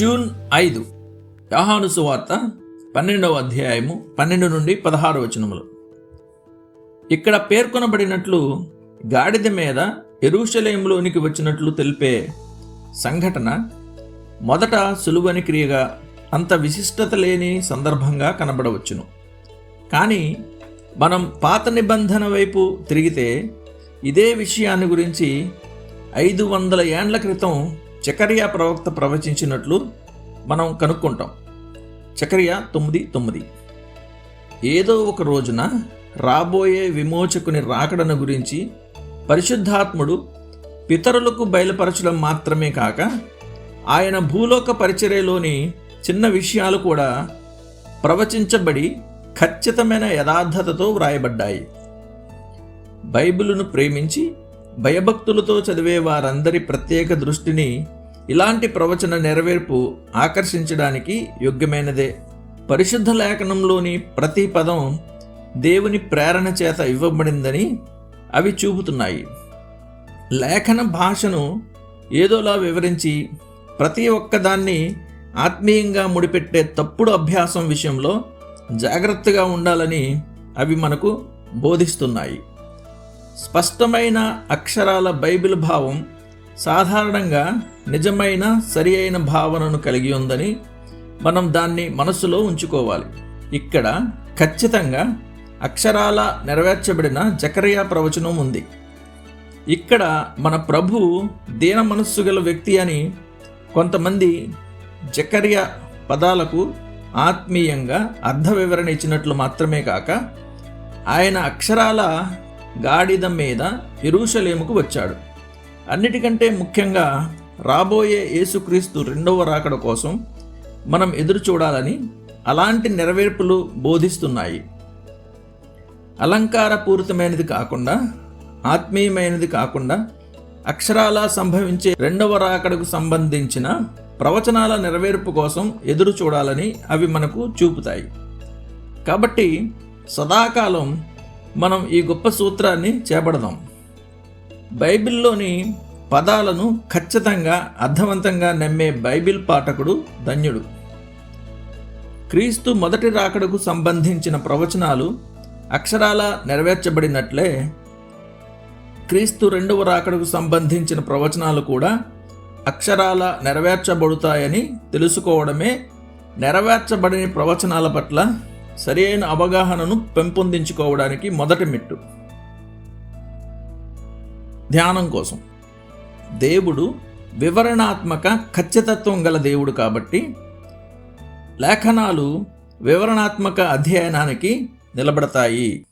June ఐదు. యోహాను సువార్త పన్నెండవ అధ్యాయము పన్నెండు నుండి పదహారు వచనములు. ఇక్కడ పేర్కొనబడినట్లు గాడిద మీద ఎరుషలేంలోనికి వచ్చినట్లు తెలిపే సంఘటన మొదట సులువని క్రియగా అంత విశిష్టత లేని సందర్భంగా కనబడవచ్చును. కానీ మనం పాత నిబంధన వైపు తిరిగితే ఇదే విషయాన్ని గురించి ఐదు వందల ఏండ్ల క్రితం చకరియా ప్రవక్త ప్రవచించినట్లు మనం కనుక్కుంటాం. చకరియా తొమ్మిది తొమ్మిది. ఏదో ఒక రోజున రాబోయే విమోచకుని రాకడను గురించి పరిశుద్ధాత్ముడు పితరులకు బయలుపరచడం మాత్రమే కాక ఆయన భూలోక పరిచర్యలోని చిన్న విషయాలు కూడా ప్రవచించబడి ఖచ్చితమైన యథార్థతతో వ్రాయబడ్డాయి. బైబిలును ప్రేమించి భయభక్తులతో చదివే వారందరి ప్రత్యేక దృష్టిని ఇలాంటి ప్రవచన నెరవేర్పు ఆకర్షించడానికి యోగ్యమైనదే. పరిశుద్ధ లేఖనంలోని ప్రతి పదం దేవుని ప్రేరణ చేత ఇవ్వబడిందని అవి చూపుతున్నాయి. లేఖన భాషను ఏదోలా వివరించి ప్రతి ఒక్కదాన్ని ఆత్మీయంగా ముడిపెట్టే తప్పుడు అభ్యాసం విషయంలో జాగ్రత్తగా ఉండాలని అవి మనకు బోధిస్తున్నాయి. స్పష్టమైన అక్షరాల బైబిల్ భావం సాధారణంగా నిజమైన సరి అయిన భావనను కలిగి ఉందని మనం దాన్ని మనసులో ఉంచుకోవాలి. ఇక్కడ ఖచ్చితంగా అక్షరాల నెరవేర్చబడిన జకరియా ప్రవచనం ఉంది. ఇక్కడ మన ప్రభు దీన మనస్సు గల వ్యక్తి అని కొంతమంది జకరియా పదాలకు ఆత్మీయంగా అర్థ వివరణ ఇచ్చినట్లు మాత్రమే కాక ఆయన అక్షరాల గాడిద మీద ఎరుషలేముకు వచ్చాడు. అన్నిటికంటే ముఖ్యంగా రాబోయే యేసుక్రీస్తు రెండవ రాకడ కోసం మనం ఎదురు చూడాలని అలాంటి నెరవేర్పులు బోధిస్తున్నాయి. అలంకారపూరితమైనది కాకుండా ఆత్మీయమైనది కాకుండా అక్షరాల సంభవించే రెండవ రాకడకు సంబంధించిన ప్రవచనాల నెరవేర్పు కోసం ఎదురు చూడాలని అవి మనకు చూపుతాయి. కాబట్టి సదాకాలం మనం ఈ గొప్ప సూత్రాన్ని చేపడదాం. బైబిల్లోని పదాలను ఖచ్చితంగా అర్థవంతంగా నమ్మే బైబిల్ పాఠకుడు ధన్యుడు. క్రీస్తు మొదటి రాకడకు సంబంధించిన ప్రవచనాలు అక్షరాల నెరవేర్చబడినట్లే క్రీస్తు రెండవ రాకడకు సంబంధించిన ప్రవచనాలు కూడా అక్షరాల నెరవేర్చబడుతాయని తెలుసుకోవడమే నెరవేర్చబడిన ప్రవచనాల పట్ల సరైన అవగాహనను పెంపొందించుకోవడానికి మొదటి మెట్టు. ధ్యానం కోసం. దేవుడు వివరణాత్మక ఖచ్చితత్వం గల దేవుడు కాబట్టి లేఖనాలు వివరణాత్మక అధ్యయనానికి నిలబడతాయి.